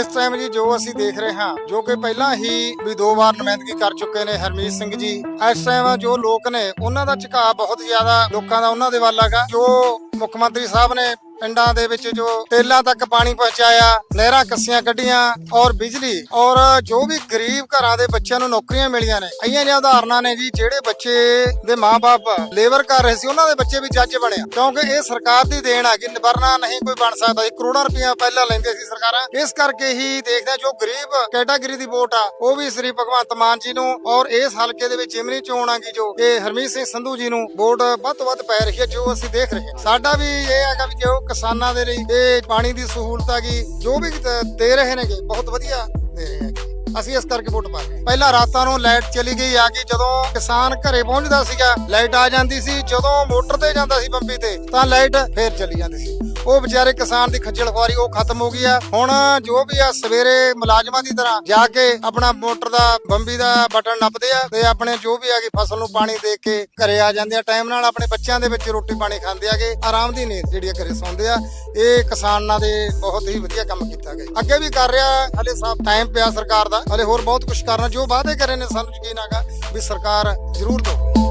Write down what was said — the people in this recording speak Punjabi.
ਇਸ ਟਾਈਮ ਜੀ ਜੋ ਅਸੀਂ ਦੇਖ ਰਹੇ ਹਾਂ, ਜੋ ਕਿ ਪਹਿਲਾਂ ਹੀ ਵੀ ਦੋ ਵਾਰ ਨੁਮਾਇੰਦਗੀ ਕਰ ਚੁੱਕੇ ਨੇ ਹਰਮੀਤ ਸਿੰਘ ਜੀ, ਇਸ ਟਾਈਮ ਜੋ ਲੋਕ ਨੇ, ਉਹਨਾਂ ਦਾ ਝੁਕਾਅ ਬਹੁਤ ਜ਼ਿਆਦਾ ਲੋਕਾਂ ਦਾ ਉਹਨਾਂ ਦੇ ਵੱਲ ਹੈਗਾ, ਜੋ ਮੁੱਖ ਮੰਤਰੀ ਸਾਹਿਬ ਨੇ ਪਿੰਡਾਂ ਦੇ ਵਿੱਚ ਜੋ ਟੇਲਾਂ ਤੱਕ ਪਾਣੀ ਪਹੁੰਚਾਇਆ, ਨਹਿਰਾਂ ਕੱਸੀਆਂ ਕੱਢੀਆਂ ਔਰ ਬਿਜਲੀ ਔਰ ਜੋ ਵੀ ਗਰੀਬ ਘਰਾਂ ਦੇ ਬੱਚਿਆਂ ਨੂੰ ਨੌਕਰੀਆਂ ਮਿਲੀਆਂ ਨੇ ਅਈਆਂ ਜਿਹੀਆਂ ਉਦਾਹਰਨਾਂ ਨੇ ਜੀ ਜਿਹੜੇ ਬੱਚੇ ਦੇ ਮਾਪੇ ਲੇਬਰ ਕਰ ਰਹੇ ਸੀ, ਉਹਨਾਂ ਦੇ ਬੱਚੇ ਵੀ ਜੱਜ ਬਣੇ ਕਿਉਂਕਿ ਇਹ ਸਰਕਾਰ ਦੀ ਦੇਣ ਆ ਕਿ ਨਿਬਰਨਾ ਨਹੀਂ ਕੋਈ ਬਣ ਸਕਦਾ ਇਹ ਕਰੋੜਾਂ ਰੁਪਈਆ ਪਹਿਲਾਂ ਲੈਂਦੇ ਸੀ ਸਰਕਾਰਾਂ। ਇਸ ਕਰਕੇ ਹੀ ਦੇਖਦੇ ਜੋ ਗਰੀਬ ਕੈਟਾਗਰੀ ਦੀ ਵੋਟ ਆ, ਉਹ ਵੀ ਸ੍ਰੀ ਭਗਵੰਤ ਮਾਨ ਜੀ ਨੂੰ ਔਰ ਇਸ ਹਲਕੇ ਦੇ ਵਿੱਚ ਜਿਮਨੀ ਚੋਣ ਆ ਗਈ ਜੋ, ਇਹ ਹਰਮੀਤ ਸਿੰਘ ਸੰਧੂ ਜੀ ਨੂੰ ਵੋਟ ਵੱਧ ਤੋਂ ਵੱਧ ਪੈ ਰਹੀ ਹੈ, ਜੋ ਅਸੀਂ ਦੇਖ ਰਹੇ ਹਾਂ। ਸਾਡਾ ਵੀ ਇਹ ਹੈਗਾ ਵੀ ਜੋ ਕਿਸਾਨਾਂ ਦੇ ਲਈ ਇਹ ਪਾਣੀ ਦੀ ਸਹੂਲਤ ਹੈਗੀ ਜੋ ਵੀ ਦੇ ਰਹੇ ਨੇਗੇ, ਬਹੁਤ ਵਧੀਆ ਦੇ ਰਹੇ ਹੈਗੇ। ਅਸੀਂ ਇਸ ਕਰਕੇ ਵੋਟ ਪਾ ਰਹੇ ਪਹਿਲਾਂ ਰਾਤਾਂ ਨੂੰ ਲਾਈਟ ਚਲੀ ਗਈ, ਆ ਗਈ, ਜਦੋਂ ਕਿਸਾਨ ਘਰੇ ਪਹੁੰਚਦਾ ਸੀਗਾ, ਲਾਈਟ ਆ ਜਾਂਦੀ ਸੀ, ਜਦੋਂ ਮੋਟਰ ਤੇ ਜਾਂਦਾ ਸੀ ਪੰਪੀ ਤੇ, ਤਾਂ ਲਾਈਟ ਫੇਰ ਚਲੀ ਜਾਂਦੀ ਸੀ। ਉਹ ਵਿਚਾਰੇ ਕਿਸਾਨ ਦੀ ਖੱਜਲ ਖੁਆਰੀ ਉਹ ਖਤਮ ਹੋ ਗਈ ਆ। ਹੁਣ ਜੋ ਵੀ ਆ, ਸਵੇਰੇ ਮੁਲਾਜ਼ਮਾਂ ਦੀ ਤਰ੍ਹਾਂ ਜਾ ਕੇ ਆਪਣਾ ਮੋਟਰ ਦਾ, ਬੰਬੀ ਦਾ ਬਟਨ ਨੱਪਦੇ ਆ ਤੇ ਆਪਣੇ ਜੋ ਵੀ ਆਗੀ ਫਸਲ ਨੂੰ ਪਾਣੀ ਦੇ ਕੇ ਘਰੇ ਆ ਜਾਂਦੇ ਆ। ਟਾਈਮ ਨਾਲ ਆਪਣੇ ਬੱਚਿਆਂ ਦੇ ਵਿੱਚ ਰੋਟੀ ਪਾਣੀ ਖਾਂਦੇ ਆਗੇ। ਆਰਾਮ ਦੀ ਨੀਂਦ ਜਿਹੜੀ ਆ ਘਰੇ ਸੌਂਦੇ ਆ। ਇਹ ਕਿਸਾਨਾਂ ਦੇ ਬਹੁਤ ਹੀ ਵਧੀਆ ਕੰਮ ਕੀਤਾ ਗਿਆ। ਅੱਗੇ ਵੀ ਕਰ ਰਿਹਾ, ਹਲੇ ਸਾਫ਼ ਟਾਈਮ ਪਿਆ ਸਰਕਾਰ ਦਾ। ਹਲੇ ਹੋਰ ਬਹੁਤ ਕੁਝ ਕਰਨਾ। ਜੋ ਵਾਅਦੇ ਕਰੇ ਨੇ, ਸਾਨੂੰ ਯਕੀਨ ਹੈਗਾ ਵੀ ਸਰਕਾਰ ਜ਼ਰੂਰ ਦੋ